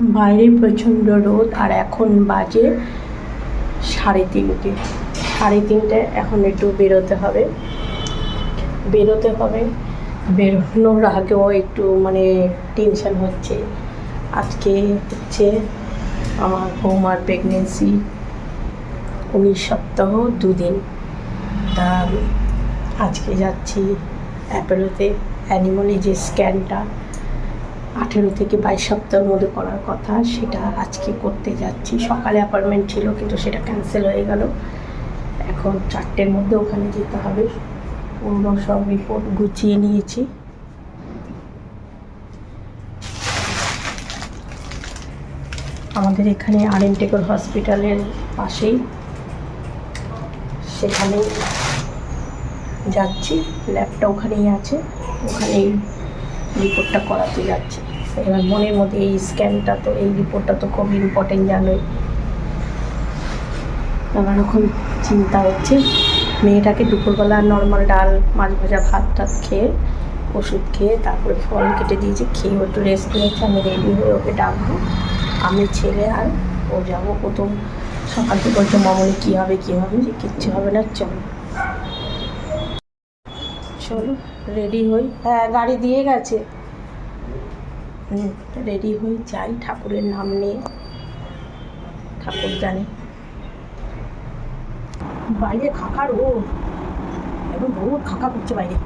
বাইরে প্রচণ্ড রোদ আর এখন বাজে সাড়ে তিনটে। সাড়ে তিনটে, এখন একটু বেরোতে হবে। বেরোতে হবে। বেরোনোর আগেও একটু মানে টেনশন হচ্ছে। আজকে হচ্ছে আমার বৌমার প্রেগনেন্সি উনিশ সপ্তাহ দুদিন। তা আজকে যাচ্ছি অ্যাপেলোতে অ্যানিমলি যে স্ক্যানটা আঠেরো থেকে বাইশ সপ্তাহের মধ্যে করার কথা, সেটা আজকে করতে যাচ্ছি। সকালে অ্যাপয়েন্টমেন্ট ছিল, কিন্তু সেটা ক্যান্সেল হয়ে গেল। এখন চারটের মধ্যে ওখানে যেতে হবে। অন্য সব রিপোর্ট গুছিয়ে নিয়েছি। আমাদের এখানে আর এন টেকর হসপিটালের পাশেই। সেখানেই যাচ্ছি। ল্যাবটা ওখানেই আছে। ওখানেই রিপোর্টটা করাতে যাচ্ছি। এবার মনের মধ্যে এই স্ক্যানটা তো, এই রিপোর্টটা তো খুব ইম্পর্টেন্ট জানোই। নানা রকম চিন্তা হচ্ছে, মেয়েটাকে দুপুরবেলা নর্মাল ডাল, মাছ ভাজা, ভাত টাত খেয়ে ওষুধ খেয়ে তারপরে ফল কেটে দিয়েছি, খেয়ে একটু রেস্ট নিয়েছে, আমি রেডি হয়ে ওকে ডাকবো। আমি ছেলে আর ও যাব প্রথম। সকাল থেকে বলছে, মামনি, কী হবে কী হবে? যে কিচ্ছু হবে না, চলো। চলো রেডি হই। হ্যাঁ গাড়ি দিয়ে গেছে। রেডি হই যাই ঠাকুরের নাম নিয়ে। ঠাকুর জানে। বাইরে খাকা রোদ এখন রোদ খাকা করছে বাইরে।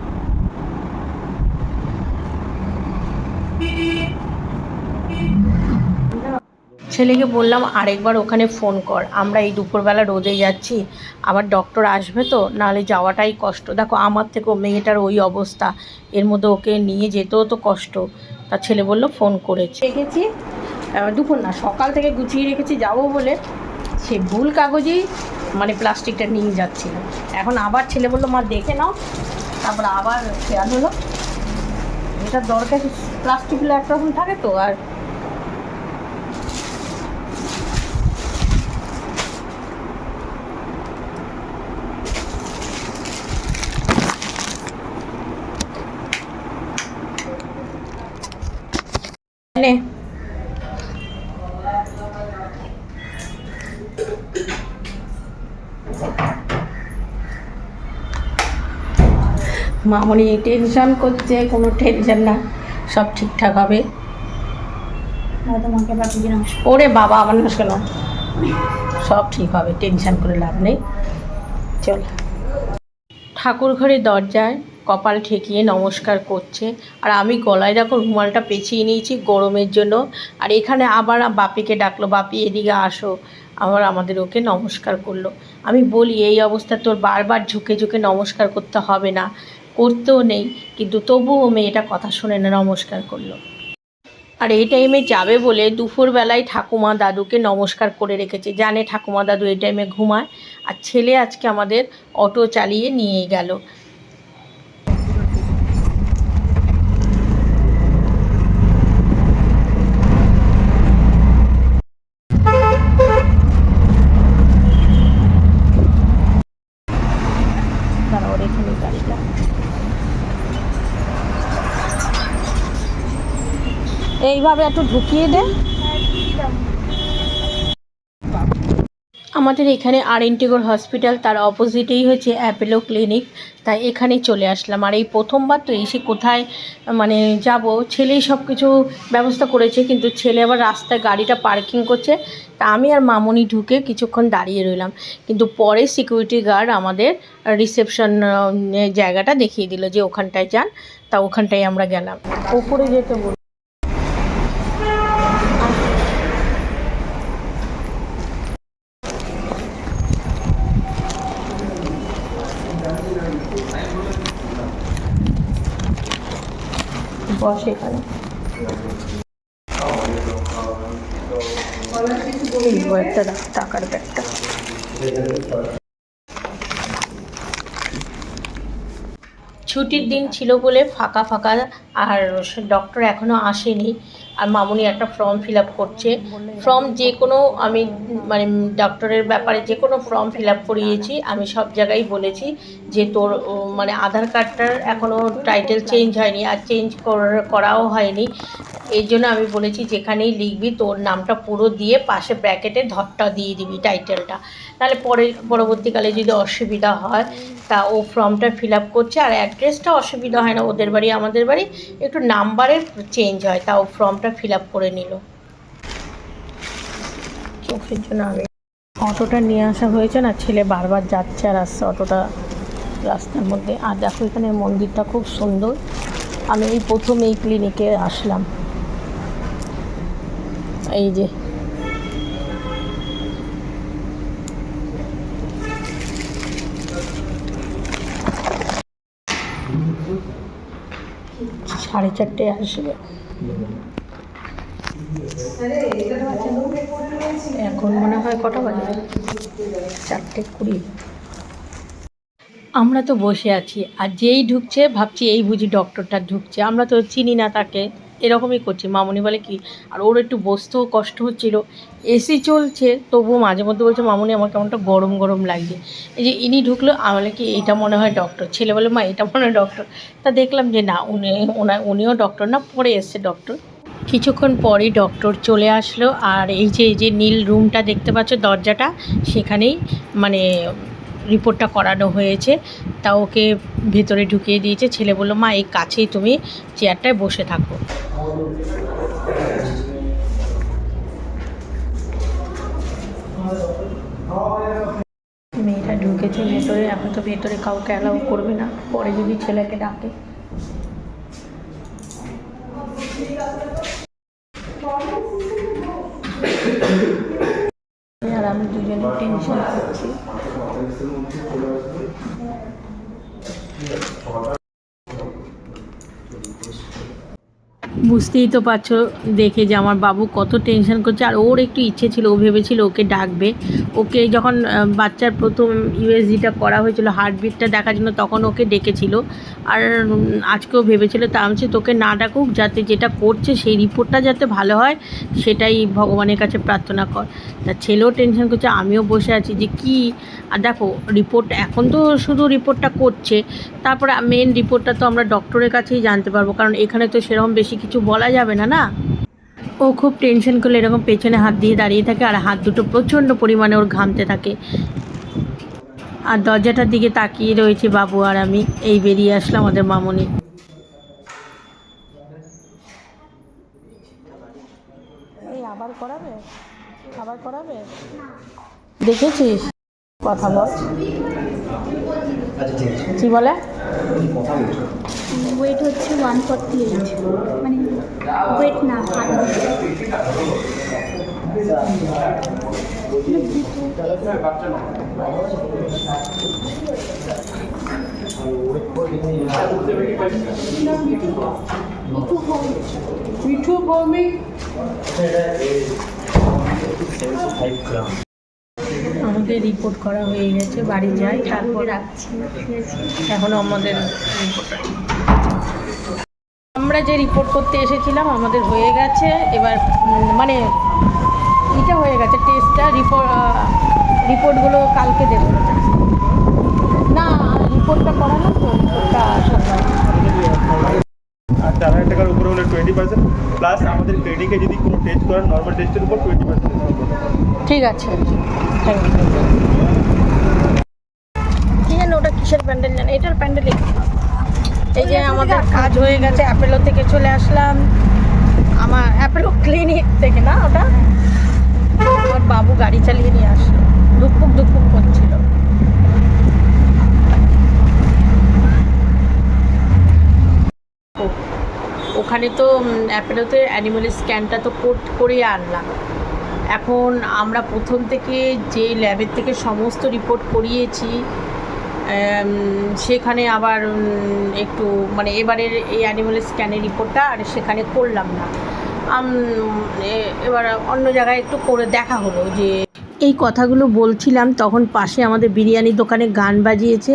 ছেলেকে বললাম, আরেকবার ওখানে ফোন কর। আমরা এই দুপুরবেলা রোদে যাচ্ছি। আবার ডক্টর আসবে তো, নাহলে যাওয়াটাই কষ্ট। দেখো, আমার থেকেও মেয়েটার ওই অবস্থা। এর মধ্যে ওকে নিয়ে যেতেও তো কষ্ট। তা ছেলে বলল ফোন করেছে। রেখেছি। দুপুর না, সকাল থেকে গুছিয়ে রেখেছি, যাব বলে। সে ভুল কাগজেই মানে প্লাস্টিকটা নিয়ে যাচ্ছিল। এখন আবার ছেলে বলল, মা, দেখে নাও। তারপর আবার খেয়াল হলো। এটা দরকার প্লাস্টিকগুলো একরকম থাকে তো, আর নে মামনি টেনশন করছে কোনো টেনশন না সব ঠিকঠাক হবে। তোমাকে ওরে বাবা আমার না শোনো। সব ঠিক হবে টেনশন করে লাভ নেই। চল। ঠাকুর ঘরের দরজায় কপাল ঠেকিয়ে নমস্কার করছে আর আমি গলায় দেখো রুমালটা পেঁচিয়ে নিয়েছি গরমের জন্য আর এখানে আবার বাপিকে ডাকলো বাপি এদিকে আসো। আবার আমাদের ওকে নমস্কার করল। আমি বলি এই অবস্থা তোর বারবার ঝুঁকে ঝুঁকে নমস্কার করতে হবে না। করতেও নেই, কিন্তু তবুও মেয়েটা কথা শুনে না, নমস্কার করল। আর এই টাইমে যাবে বলে দুপুরবেলায় ঠাকুমা দাদুকে নমস্কার করে রেখেছে। জানে ঠাকুমা দাদু এই টাইমে ঘুমায়। আর ছেলে আজকে আমাদের অটো চালিয়ে নিয়ে গেল দাঁড়াও এখানে গাড়িটা এইভাবে একটু ঢুকিয়ে দে। আমাদের এখানে আর ইন্টিগোর হসপিটাল, তার অপোজিটেই হচ্ছে অ্যাপেলো ক্লিনিক। তাই এখানেই চলে আসলাম। আর এই প্রথমবার তো এসে কোথায় মানে যাব, ছেলেই সব কিছু ব্যবস্থা করেছে, কিন্তু ছেলে আবার রাস্তায় গাড়িটা পার্কিং করছে। তা আমি আর মামনি ঢুকে কিছুক্ষণ দাঁড়িয়ে রইলাম। কিন্তু পরে সিকিউরিটি গার্ড আমাদের রিসেপশন জায়গাটা দেখিয়ে দিল যে ওখানটায় যান। তা ওখানটায় আমরা গেলাম। ওপরে যেতে বল বস এখানে। টাকার ব্যাগটা। ছুটির দিন ছিল বলে ফাঁকা ফাঁকা আর ডক্টর এখনও আসেনি। আর মামুনি একটা ফর্ম ফিল আপ করছে। ফর্ম যে কোনো আমি মানে ডক্টরের ব্যাপারে যে কোনো ফর্ম ফিল আপ করিয়েছি, আমি সব জায়গায় বলেছি যে তোর মানে আধার কার্ডটার এখনও টাইটেল চেঞ্জ হয়নি আর চেঞ্জ করাও হয়নি। এই জন্য আমি বলেছি যেখানেই লিখবি তোর নামটা পুরো দিয়ে পাশে ব্র্যাকেটে ধরটা দিয়ে দিবি টাইটেলটা তাহলে পরে, পরবর্তীকালে যদি অসুবিধা হয়, তা ও ফর্মটা ফিল আপ করছে। আর অ্যাড্রেসটা অসুবিধা হয় না, ওদের বাড়ি আমাদের বাড়ি। একটু নাম্বারের চেঞ্জ হয় তা ও ফর্মটা ফিল আপ করে নিল। চোখের জন্য আগে। অটোটা নিয়ে আসা হয়েছে না, ছেলে বারবার যাচ্ছে আর আসছে অটোটা রাস্তার মধ্যে। আর দেখো এখানে মন্দিরটা খুব সুন্দর। আমি এই প্রথম এই ক্লিনিকে আসলাম। এই যে। সাড়ে চারটে আসবে। এখন মনে হয় কটা বাজে? চারটে কুড়ি। আমরা তো বসে আছি, আর যেই ঢুকছে, ভাবছি এই বুঝি ডক্টরটা ঢুকছে। আমরা তো চিনি না তাকে, এরকমই করছি। মামুনি বলে কি, আর ওর একটু বসতেও কষ্ট হচ্ছিল। এসি চলছে, তবুও মাঝে মধ্যে বলছে, মামুনি, আমার কেমনটা গরম গরম লাগছে। এই যে ইনি ঢুকলো আমার কি এটা মনে হয় ডক্টর। ছেলে বলে, মা, এটা মনে হয় ডক্টর। তা দেখলাম যে না, উনি, ওনা, উনিও ডক্টর না, পরে এসছে ডক্টর। কিছুক্ষণ পরই ডক্টর চলে আসলো আর এই যে এই যে নীল রুমটা দেখতে পাচ্ছ, দরজাটা, সেখানেই মানে রিপোর্টটা করানো হয়েছে। তা ওকে ভেতরে ঢুকিয়ে দিয়েছে। ছেলে বলল, মা, এই কাছেই তুমি চেয়ারটায় বসে থাকো। মেয়েটা ঢুকেছে ভেতরে। এখন তো ভেতরে কাউকে অ্যালাউ করবে না। পরে যদি ছেলেকে ডাকে। আর আমি দুজনে টেনশন করছি। বুঝতেই তো পারছ দেখে যে আমার বাবু কত টেনশন করছে। আর ওর একটু ইচ্ছে ছিল, ও ভেবেছিল ওকে ডাকবে। ওকে যখন বাচ্চার প্রথম ইউএসজিটা করা হয়েছিল হার্টবিটটা দেখার জন্য তখন ওকে ডেকেছিল। আর আজকেও ভেবেছিল তা আমি তোকে না ডাকুক, যাতে যেটা করছে সেই রিপোর্টটা যাতে ভালো হয়, সেটাই ভগবানের কাছে প্রার্থনা কর। তা ছেলেও টেনশন করছে, আমিও বসে আছি যে কি? আর দেখো রিপোর্ট এখন তো শুধু রিপোর্টটা করছে। তারপরে মেন রিপোর্টটা তো আমরা ডক্টরের কাছেই জানতে পারব, কারণ এখানে তো সেরকম বেশি কিছু বলা যাবে না না? ও খুব টেনশন করলে এরকম পেছনে হাত দিয়ে দাঁড়িয়ে থাকে আর হাত দুটো প্রচণ্ড পরিমাণে ওর ঘামতে থাকে। আর দরজাটার দিকে তাকিয়ে রয়েছে বাবু আর আমি এই বেরিয়ে আসলাম আমাদের মামনি। এই আবার করাবে? আবার করাবে? দেখেছিস? কথা বল। কি বলে? ওয়েট হচ্ছে ওয়ান ফর্টি এইট মানে ওয়েট না মিঠু হার্ট আমাদের রিপোর্ট করা হয়ে গেছে, বাড়ি যাই, তারপর রাখছি এখনও আমাদের আমরা যে রিপোর্ট করতে এসেছিলাম আমাদের হয়ে গেছে, এবার মানে এটা হয়ে গেছে টেস্টটা রিপোর্ট রিপোর্টগুলো কালকে দেবো। না রিপোর্টটা করানো তো রিপোর্টটা চার হাজার টাকার উপরে হলে টোয়েন্টি পার্সেন্ট প্লাস আমাদের ক্লিনিকে যদি কোনো টেস্ট করেন নর্মাল টেস্টের উপর টোয়েন্টি পার্সেন্ট ঠিক আছে। থ্যাংক ইউ কি জানো ওটা কিসের প্যান্ডেল জানো এটার প্যান্ডেল এই যে আমাদের কাজ হয়ে গেছে অ্যাপেলো থেকে চলে আসলাম। আমার অ্যাপেলো ক্লিনিক থেকে না ওটা? আমার বাবু গাড়ি চালিয়ে নিয়ে আসলো। দুপুক দুপুক করছিল ও- ওখানে তো অ্যাপেলোতে অ্যানিমাল স্ক্যানটা তো করে আনলাম। এখন আমরা প্রথম থেকে যে ল্যাবের থেকে সমস্ত রিপোর্ট করিয়েছি সেখানে আবার একটু মানে এবারের এই অ্যানিমাল স্ক্যানের রিপোর্টটা আর সেখানে করলাম না। এবার অন্য জায়গায় একটু করে দেখা হলো যে এই কথাগুলো বলছিলাম, তখন পাশে আমাদের বিরিয়ানি দোকানে গান বাজিয়েছে,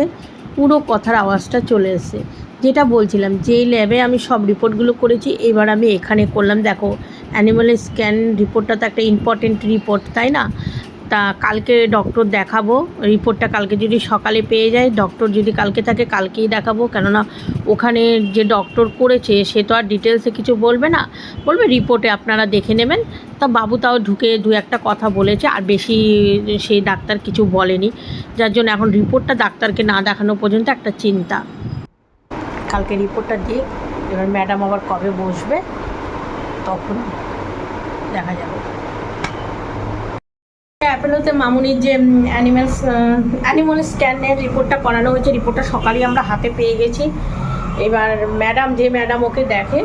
পুরো কথার আওয়াজটা চলে এসে যেটা বলছিলাম, যেই ল্যাবে আমি সব রিপোর্টগুলো করেছি, এবার আমি এখানে করলাম। দেখো অ্যানিমালের স্ক্যান রিপোর্টটা তো একটা ইম্পর্টেন্ট রিপোর্ট তাই না? তা কালকে ডক্টর দেখাবো রিপোর্টটা কালকে যদি সকালে পেয়ে যায় ডক্টর যদি কালকে থাকে, কালকেই দেখাবো। কেননা, ওখানে যে ডক্টর করেছে, সে তো আর ডিটেলসে কিছু বলবে না। বলবে রিপোর্টে আপনারা দেখে নেবেন। তা বাবু তাও ঢুকে দু একটা কথা বলেছে, আর বেশি সেই ডাক্তার কিছু বলেনি। যার জন্য এখন রিপোর্টটা ডাক্তারকে না দেখানো পর্যন্ত একটা চিন্তা। কালকে রিপোর্টটা দিয়ে এবার ম্যাডাম আবার কবে বসবে, তখন দেখা যাবে। অ্যাপেলোতে মামুনির যে অ্যানিম্যালস অ্যানিমাল স্ক্যানের রিপোর্টটা করানো হয়েছে, রিপোর্টটা সকালেই আমরা হাতে পেয়ে গেছি। এবার ম্যাডাম, যে ম্যাডাম ওকে দেখে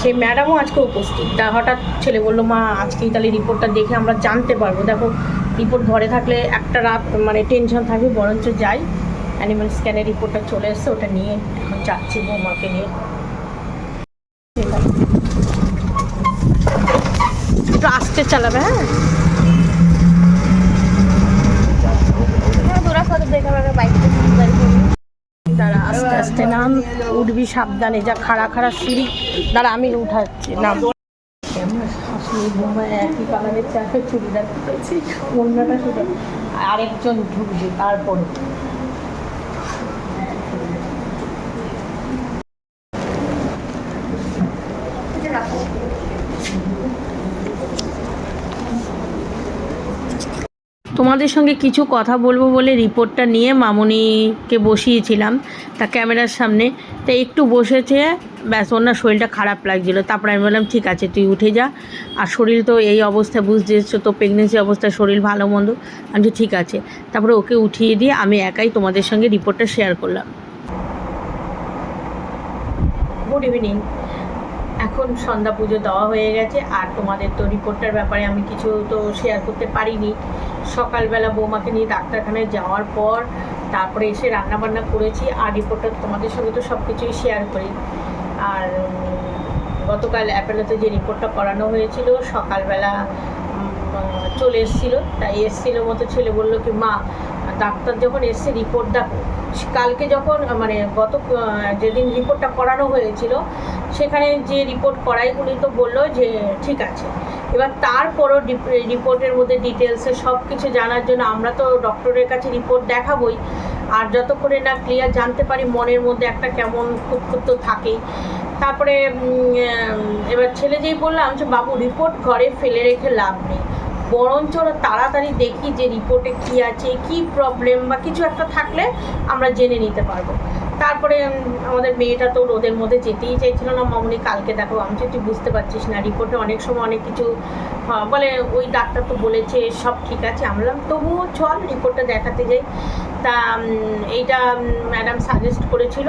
সেই ম্যাডামও আজকে উপস্থিত। তা হঠাৎ ছেলে বলল, মা, আজকেই তাহলে রিপোর্টটা দেখে আমরা জানতে পারব। দেখো, রিপোর্ট ঘরে থাকলে একটা রাত মানে টেনশন থাকবে, বরঞ্চ যাই। অ্যানিমাল স্ক্যানের রিপোর্টটা চলে এসছে ওটা নিয়ে এখন যাচ্ছি বৌমাকে নিয়ে। আস্তে চালাবে হ্যাঁ? দাঁড়া আস্তে আস্তে নাম উঠবি সাবধানে যা খাড়া খাড়া সিঁড়ি। দাঁড়া আমি উঠাচ্ছি নাম। একই কালারের চাকে চুড়িদার পরেছি অন্যটা শুধু আরেকজন ঢুকবে তারপরে। তোমাদের সঙ্গে কিছু কথা বলব বলে রিপোর্টটা নিয়ে মামুনিকে বসিয়েছিলাম তা ক্যামেরার সামনে। তা একটু বসেছে, ব্যাস ওনার শরীরটা খারাপ লাগছিল। তারপরে আমি বললাম, ঠিক আছে, তুই উঠে যা। আর শরীর তো এই অবস্থায় বুঝতে এসছো তো প্রেগনেন্সি অবস্থায় শরীর ভালো মন্দ। আমি ঠিক আছে। তারপরে ওকে উঠিয়ে দিয়ে আমি একাই তোমাদের সঙ্গে রিপোর্টটা শেয়ার করলাম। গুড ইভিনিং এখন সন্ধ্যা পুজো দেওয়া হয়ে গেছে, আর তোমাদের তো রিপোর্টটার ব্যাপারে আমি কিছু তো শেয়ার করতে পারিনি। সকালবেলা বৌমাকে নিয়ে ডাক্তারখানায় যাওয়ার পর তারপরে এসে রান্না বান্না করেছি, আর রিপোর্টটা তোমাদের সঙ্গে তো সব কিছুই শেয়ার করি। আর গতকাল অ্যাপেলোতে যে রিপোর্টটা করানো হয়েছিল, সকালবেলা চলে এসেছিল। তাই এসেছিল মতো ছেলে বলল কি, মা, ডাক্তার যখন এসছে রিপোর্ট দেখো। কালকে যখন মানে গত যেদিন রিপোর্টটা করানো হয়েছিল সেখানে যে রিপোর্ট করাই উনি তো বলল যে ঠিক আছে। এবার তারপরও রিপোর্টের মধ্যে ডিটেলসে সব কিছু জানার জন্য আমরা তো ডক্টরের কাছে রিপোর্ট দেখাবই। আর যতক্ষণে না ক্লিয়ার জানতে পারি মনের মধ্যে একটা কেমন খুঁতখুত তো থাকেই। তারপরে এবার ছেলে যেই বললাম যে, বাবু রিপোর্ট ঘরে ফেলে রেখে লাভ নেই। বরঞ্চ ওরা তাড়াতাড়ি দেখি যে রিপোর্টে কি আছে, কি প্রবলেম বা কিছু একটা থাকলে আমরা জেনে নিতে পারব। তারপরে আমাদের মেয়েটা তো রোদের মধ্যে যেতেই চাইছিল না। মামনি কালকে দেখো আমি তুই বুঝতে পারছিস না রিপোর্টে অনেক সময় অনেক কিছু বলে ওই ডাক্তার তো বলেছে সব ঠিক আছে। আমরা বললাম, তবুও চল রিপোর্টটা দেখাতে যাই। তা এইটা ম্যাডাম সাজেস্ট করেছিল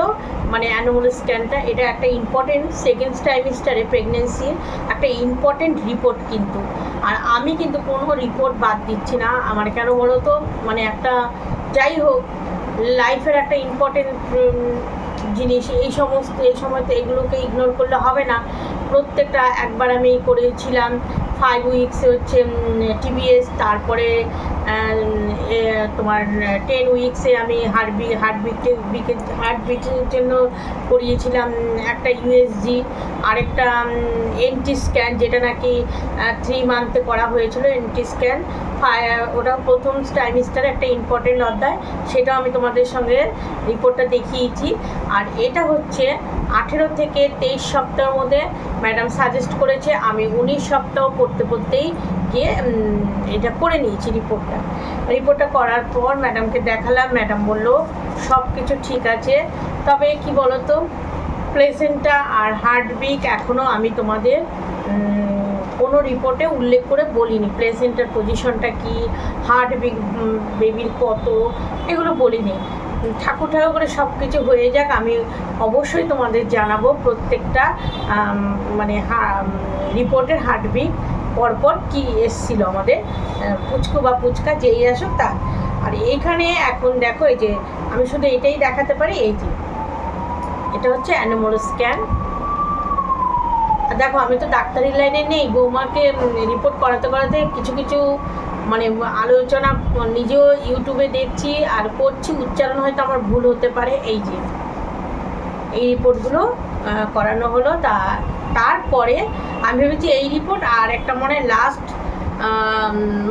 মানে অ্যানোমাল স্ক্যানটা এটা একটা ইম্পর্টেন্ট সেকেন্ড ট্রাইমিস্টারে প্রেগনেন্সির একটা ইম্পর্টেন্ট রিপোর্ট কিন্তু। আর আমি কিন্তু কোনো রিপোর্ট বাদ দিচ্ছি না। আমার কেন বলো তো? মানে একটা যাই হোক লাইফের একটা ইম্পর্টেন্ট জিনিস। এই সমস্ত, এই সময় তো এগুলোকে ইগনোর করলে হবে না। প্রত্যেকটা একবার আমি করেছিলাম ফাইভ উইকসে হচ্ছে টিভিএস তারপরে তোমার টেন উইকসে আমি হার্টবি হার্টবিটের বিকে হার্টবিটের জন্য করিয়েছিলাম একটা ইউএসজি আরেকটা এনটি স্ক্যান যেটা নাকি থ্রি মান্থে করা হয়েছিল এনটি স্ক্যান ওটা প্রথম ট্রাইমিস্টারে একটা ইম্পর্টেন্ট অধ্যায়, সেটাও আমি তোমাদের সঙ্গে রিপোর্টটা দেখিয়েছি। আর এটা হচ্ছে আঠেরো থেকে তেইশ সপ্তাহের মধ্যে ম্যাডাম সাজেস্ট করেছে, আমি উনিশ সপ্তাহ পড়তে পড়তেই গিয়ে এটা করে নিয়েছি রিপোর্টটা। রিপোর্টটা করার পর ম্যাডামকে দেখালাম, ম্যাডাম বলল সব কিছু ঠিক আছে। তবে কি বলো তো প্লেসেন্টা আর হার্টবিক এখনও আমি তোমাদের কোনো রিপোর্টে উল্লেখ করে বলিনি। প্লেসেন্টার পজিশনটা কি হার্টবিক বেবির কত, এগুলো বলিনি। ঠাকুর ঠাকুর করে সব কিছু হয়ে যাক, আমি অবশ্যই তোমাদের জানাব প্রত্যেকটা মানে রিপোর্টের হার্টবিট। পরপর কি এসছিল আমাদের পুচকু বা পুচকা যেই আসুক তা। আর এইখানে এখন দেখো এই যে, আমি শুধু এটাই দেখাতে পারি, এই যে, এটা হচ্ছে অ্যানোমোল স্ক্যান দেখো, আমি তো ডাক্তারি লাইনে নেই, বৌমাকে রিপোর্ট করাতে করাতে কিছু কিছু মানে আলোচনা নিজেও ইউটিউবে দেখছি আর করছি, উচ্চারণ হয়তো আমার ভুল হতে পারে, এই যে। এই রিপোর্টগুলো করানো হলো, তা, তারপরে আমি ভেবেছি এই রিপোর্ট আর একটা মনে লাস্ট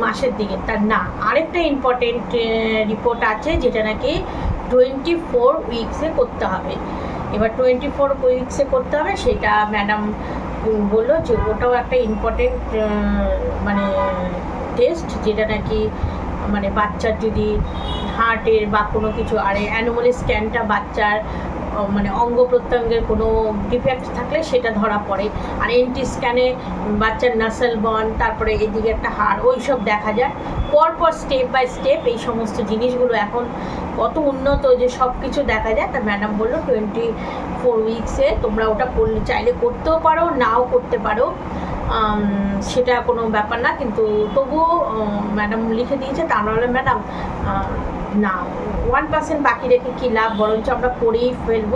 মাসের দিকে, তার না, আরেকটা ইম্পর্টেন্ট রিপোর্ট আছে যেটা নাকি টোয়েন্টি ফোর উইকসে করতে হবে। এবার টোয়েন্টি ফোর উইকসে করতে হবে, সেটা ম্যাডাম বলল যে ওটাও একটা ইম্পর্টেন্ট মানে টেস্ট যেটা নাকি মানে বাচ্চার যদি হার্টের বা কোনো কিছু, আর অ্যানোমালি স্ক্যানটা বাচ্চার মানে অঙ্গ প্রত্যঙ্গের কোনো ডিফেক্ট থাকলে সেটা ধরা পড়ে। আর এনটি স্ক্যানে বাচ্চার নাসেল বন তারপরে এদিকে একটা হাড় ওই সব দেখা যায়। পরপর স্টেপ বাই স্টেপ এই সমস্ত জিনিসগুলো এখন কত উন্নত যে সব কিছু দেখা যায়, তা ম্যাডাম বলল টোয়েন্টি ফোর উইকসে তোমরা ওটা চাইলে করতেও পারো, নাও করতে পারো। সেটা কোনো ব্যাপার না, কিন্তু তবুও ম্যাডাম লিখে দিয়েছে, তা নাহলে ম্যাডাম না ওয়ান পার্সেন্ট বাকি রেখে কী লাভ? বরঞ্চ আমরা করেই ফেলব।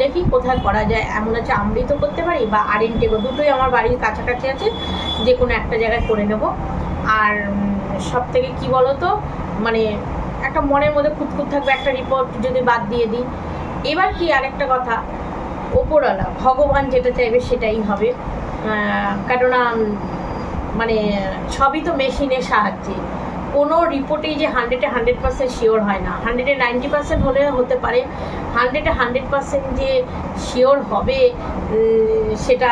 দেখি কোথায় করা যায়। এমন আছে আমৃত করতে পারি, বা আর এন টেগো দুটোই আমার বাড়ির কাছাকাছি আছে যে কোনো একটা জায়গায় করে নেব। আর সব থেকে কী বলো তো মানে একটা মনের মধ্যে খুঁতখুত থাকবে একটা রিপোর্ট যদি বাদ দিয়ে দিই। এবার কি আরেকটা কথা, ওপরওয়ালা, ভগবান যেটা চাইবে সেটাই হবে। কেননা মানে সবই তো মেশিনের সাহায্যে। কোনো রিপোর্টেই যে হান্ড্রেডে হান্ড্রেড পার্সেন্ট শিওর হয় না। হান্ড্রেডে নাইনটি পার্সেন্ট হলে হতে পারে। হান্ড্রেডে হান্ড্রেড পার্সেন্ট যে শিওর হবে সেটা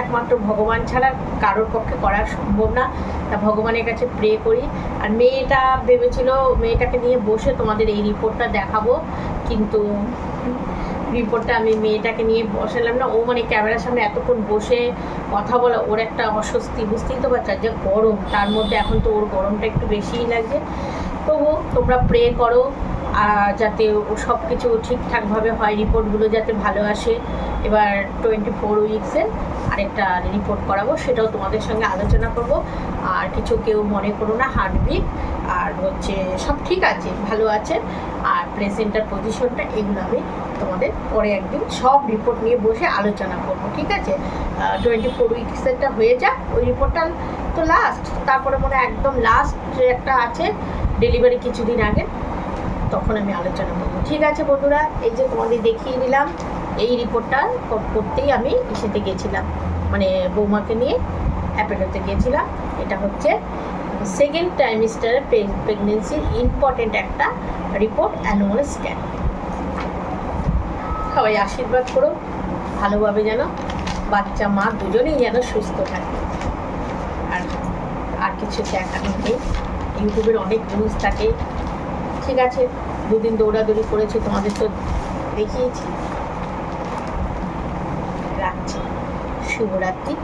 একমাত্র ভগবান ছাড়া কারোর পক্ষে করা সম্ভব না। তা ভগবানের কাছে প্রে করি। আর মেয়েটা ভেবেছিল, মেয়েটাকে নিয়ে বসে তোমাদের এই রিপোর্টটা দেখাবো। কিন্তু রিপোর্টটা আমি মেয়েটাকে নিয়ে বসালাম না। ও মানে ক্যামেরার সামনে এতক্ষণ বসে কথা বলা, ওর একটা অস্বস্তি, বুঝতেই তো পারছ যে গরম। তার মধ্যে এখন তো ওর গরমটা একটু বেশিই লাগছে। তবু তোমরা প্রে করো যাতে ও সব কিছু ঠিকঠাকভাবে হয় রিপোর্টগুলো যাতে ভালো আসে। এবার টোয়েন্টি ফোর উইক্সের আরেকটা রিপোর্ট করাবো, সেটাও তোমাদের সঙ্গে আলোচনা করব। আর কিছু কেউ মনে করো না হার্টবিট আর হচ্ছে সব ঠিক আছে, ভালো আছে। আর প্রেসেন্টার পজিশনটা এগুলো আমি তোমাদের পরে একদিন সব রিপোর্ট নিয়ে বসে আলোচনা করব, ঠিক আছে? টোয়েন্টি ফোর উইক্সেরটা হয়ে যাক, ওই রিপোর্টটা তো লাস্ট তারপরে মনে একদম লাস্ট একটা আছে ডেলিভারি কিছুদিন আগে, তখন আমি আলোচনা করব। ঠিক আছে বন্ধুরা, এই যে তোমাদের দেখিয়ে দিলাম, এই রিপোর্টটা করতেই আমি ইসেতে গেছিলাম মানে বৌমাকে নিয়ে অ্যাপেলোতে গিয়েছিলাম এটা হচ্ছে সেকেন্ড টাইমিস্টারের প্রেগনেন্সির ইম্পর্টেন্ট একটা রিপোর্ট অ্যানুয়াল স্ক্যান সবাই আশীর্বাদ করো, ভালোভাবে যেন বাচ্চা, মা দুজনেই যেন সুস্থ থাকে। আর আর কিছু দেখানো নেই। ইউটিউবের অনেক নিউজ থাকে। ঠিক আছে, দুদিন দৌড়াদৌড়ি করেছি, তোমাদের তো দেখিয়েছি। রাখছি। শুভরাত্রি।